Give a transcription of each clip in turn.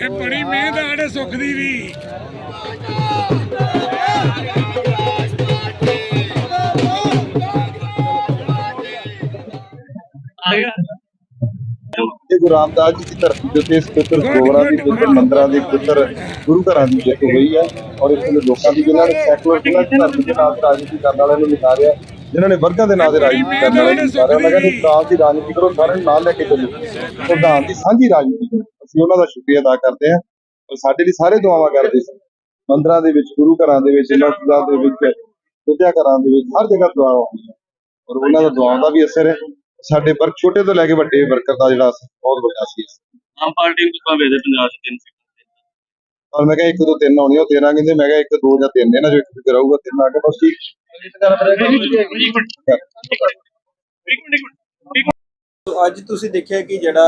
ਇਹ ਬੜੀ ਮਿਹਨਤ ਆ ਸਾਡੇ ਸੁੱਖ ਦੀ ਵੀ। ਗੁਰੂ ਰਾਮਦਾਸ ਜੀ ਦੀ ਧਰਤੀ ਦੇ ਉੱਤੇ ਇਸ ਪੁੱਤਰ ਗੋਬਰਾਂ ਦੀ ਪੁੱਤਰ ਮੰਦਰਾਂ ਦੀ ਪੁੱਤਰ ਗੁਰੂ ਘਰਾਂ ਦੀ ਜਿੱਤ ਹੋਈ ਹੈ ਔਰ ਇਸ ਦੇ ਲੋਕਾਂ ਦੀ ਜਿਨ੍ਹਾਂ ਨੇ ਸੈਕੂਲਰ ਜਿਨ੍ਹਾਂ ਨੇ ਧਰਮ ਦੇ ਨਾਲ ਰਾਜਨੀਤੀ ਕਰਨ ਵਾਲਿਆਂ ਨੂੰ ਨਿਕਾਰਿਆ ਜਿਨ੍ਹਾਂ ਨੇ ਵਰਗਾਂ ਦੇ ਨਾਂ ਤੇ ਰਾਜਨੀਤੀ ਕਰਨ ਨਿਕਾਰਿਆ ਮੈਂ ਕਹਿੰਦਾ ਪ੍ਰਧਾਨ ਦੀ ਰਾਜਨੀਤੀ ਕਰੋ ਸਾਰਿਆਂ ਨੂੰ ਨਾਲ ਲੈ ਕੇ ਚੱਲੋ। ਪ੍ਰਧਾਨ ਦੀ ਸਾਂਝੀ ਰਾਜਨੀਤੀ ਕਰੋ। ਅਸੀਂ ਉਹਨਾਂ ਦਾ ਸ਼ੁਕਰੀਆ ਅਦਾ ਕਰਦੇ ਹਾਂ ਔਰ ਸਾਡੇ ਲਈ ਸਾਰੇ ਦੁਆਵਾਂ ਕਰਦੇ ਸੀ। ਮੰਦਰਾਂ ਦੇ ਵਿੱਚ ਗੁਰੂ ਘਰਾਂ ਦੇ ਵਿੱਚ ਮਸਜਿਦਾਂ ਦੇ ਵਿੱਚ ਵਿਦਿਆ ਘਰਾਂ ਦੇ ਵਿੱਚ ਹਰ ਜਗ੍ਹਾ ਦੁਆਵਾਂ ਹੋਈਆਂ ਔਰ ਉਹਨਾਂ ਦਾ ਦੁਆਵਾਂ ਦਾ ਵੀ ਅਸਰ ਹੈ। ਸਾਡੇ ਵਰਕ ਛੋਟੇ ਤੋਂ ਲੈ ਕੇ ਵੱਡੇ ਵਰਕਰ ਦਾ ਜਿਹੜਾ ਅਸਰ ਬਹੁਤ ਵੱਡਾ ਸੀ। ਆਮ ਪਾਰਟੀ ਨੂੰ ਵੇਦੇ ਪੰਜਾਬ ਚ ਤਿੰਨ ਔਰ ਮੈਂ ਕਿਹਾ ਇੱਕ ਦੋ ਤਿੰਨ ਆਉਣੀ ਉਹ 13 ਕਹਿੰਦੇ, ਮੈਂ ਕਿਹਾ ਇੱਕ ਦੋ ਜਾਂ ਤਿੰਨ ਇਹਨਾਂ ਚੋਂ ਇੱਕ ਤੇ ਰਹੂਗਾ ਤਿੰਨ ਆ ਕੇ ਬਸ ਠੀਕ। ਸੋ ਅੱਜ ਤੁਸੀਂ ਦੇਖਿਆ ਕਿ ਜਿਹੜਾ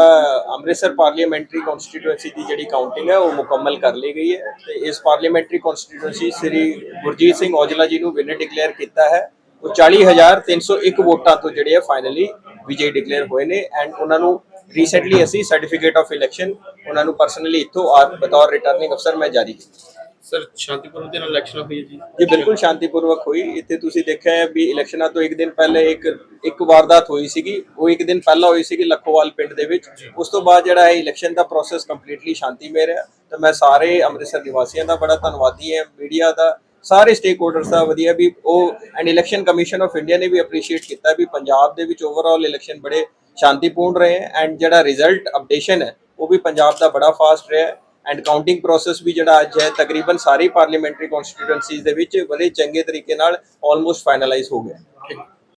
ਅੰਮ੍ਰਿਤਸਰ ਪਾਰਲੀਮੈਂਟਰੀ ਕਨਸਟੀਟੂਐਂਸੀ ਦੀ ਜਿਹੜੀ ਕਾਊਂਟਿੰਗ ਹੈ, ਉਹ ਮੁਕੰਮਲ ਕਰ ਲਈ ਗਈ ਹੈ ਤੇ ਇਸ ਪਾਰਲੀਮੈਂਟਰੀ ਕਨਸਟੀਟੂਐਂਸੀ ਸ੍ਰੀ ਗੁਰਜੀਤ ਸਿੰਘ ਔਜਲਾ ਜੀ ਨੂੰ ਵਿਨਰ ਡਿਕਲੇਅਰ ਕੀਤਾ ਹੈ। ਉਹ 40301 ਵੋਟਾਂ ਤੋਂ ਜਿਹੜੇ ਹੈ ਫਾਈਨਲੀ ਵਿਜੇ ਡਿਕਲੇਅਰ ਹੋਏ ਨੇ ਐਂਡ ਉਹਨਾਂ ਨੂੰ ਰੀਸੈਂਟਲੀ ਅਸੀਂ ਸਰਟੀਫਿਕੇਟ ਆਫ ਇਲੈਕਸ਼ਨ ਉਹਨਾਂ ਨੂੰ ਪਰਸਨਲੀ ਇੱਥੋਂ ਆ ਬਤੌਰ ਰਿਟਰਨਿੰਗ ਅਫਸਰ ਮੈਂ ਜਾਰੀ ਕੀਤਾ। ਸਰ ਸ਼ਾਂਤੀਪੂਰਨ ਦੇ ਨਾਲ ਇਲੈਕਸ਼ਨ ਹੋਈ ਜੀ। ਇਹ ਬਿਲਕੁਲ ਸ਼ਾਂਤੀਪੂਰਵਕ ਹੋਈ। ਇੱਥੇ ਤੁਸੀਂ ਦੇਖਿਆ ਹੈ ਵੀ ਇਲੈਕਸ਼ਨਾਂ ਤੋਂ ਇੱਕ ਦਿਨ ਪਹਿਲੇ ਇੱਕ ਇੱਕ ਵਾਰਦਾਤ ਹੋਈ ਸੀਗੀ। ਉਹ ਇੱਕ ਦਿਨ ਪਹਿਲਾਂ ਹੋਈ ਸੀਗੀ ਲੱਖੋਵਾਲ ਪਿੰਡ ਦੇ ਵਿੱਚ। ਉਸ ਤੋਂ ਬਾਅਦ ਜਿਹੜਾ ਹੈ ਇਲੈਕਸ਼ਨ ਦਾ ਪ੍ਰੋਸੈਸ ਕੰਪਲੀਟਲੀ ਸ਼ਾਂਤੀਮਈ ਰਿਹਾ ਤਾਂ ਮੈਂ ਸਾਰੇ ਅੰਮ੍ਰਿਤਸਰ ਨਿਵਾਸੀਆਂ ਦਾ ਬੜਾ ਧੰਨਵਾਦੀ ਹਾਂ ਮੀਡੀਆ ਦਾ ਸਾਰੇ ਸਟੇਕ ਹੋਲਡਰਸ ਦਾ ਵਧੀਆ ਵੀ ਉਹ and election commission of India ਨੇ ਵੀ ਅਪਰੀਸ਼ੀਏਟ ਕੀਤਾ ਵੀ ਪੰਜਾਬ ਦੇ ਵਿੱਚ ਓਵਰਆਲ ਇਲੈਕਸ਼ਨ ਬੜੇ ਸ਼ਾਂਤੀਪੂਰਨ ਰਹੇ ਐਂਡ ਜਿਹੜਾ ਰਿਜ਼ਲਟ ਅਪਡੇਸ਼ਨ ਹੈ, ਉਹ ਵੀ ਪੰਜਾਬ ਦਾ ਬੜਾ ਫਾਸਟ ਰਿਹਾ ਐਂਡ ਕਾਊਂਟਿੰਗ ਪ੍ਰੋਸੈਸ ਵੀ ਜਿਹੜਾ ਅੱਜ ਹੈ, ਤਕਰੀਬਨ ਸਾਰੀ ਪਾਰਲੀਮੈਂਟਰੀ ਕਨਸਟੀਟੂਐਂਸੀਜ਼ ਦੇ ਵਿੱਚ ਬੜੇ ਚੰਗੇ ਤਰੀਕੇ ਨਾਲ ਆਲਮੋਸਟ ਫਾਈਨਲਾਈਜ਼ ਹੋ ਗਿਆ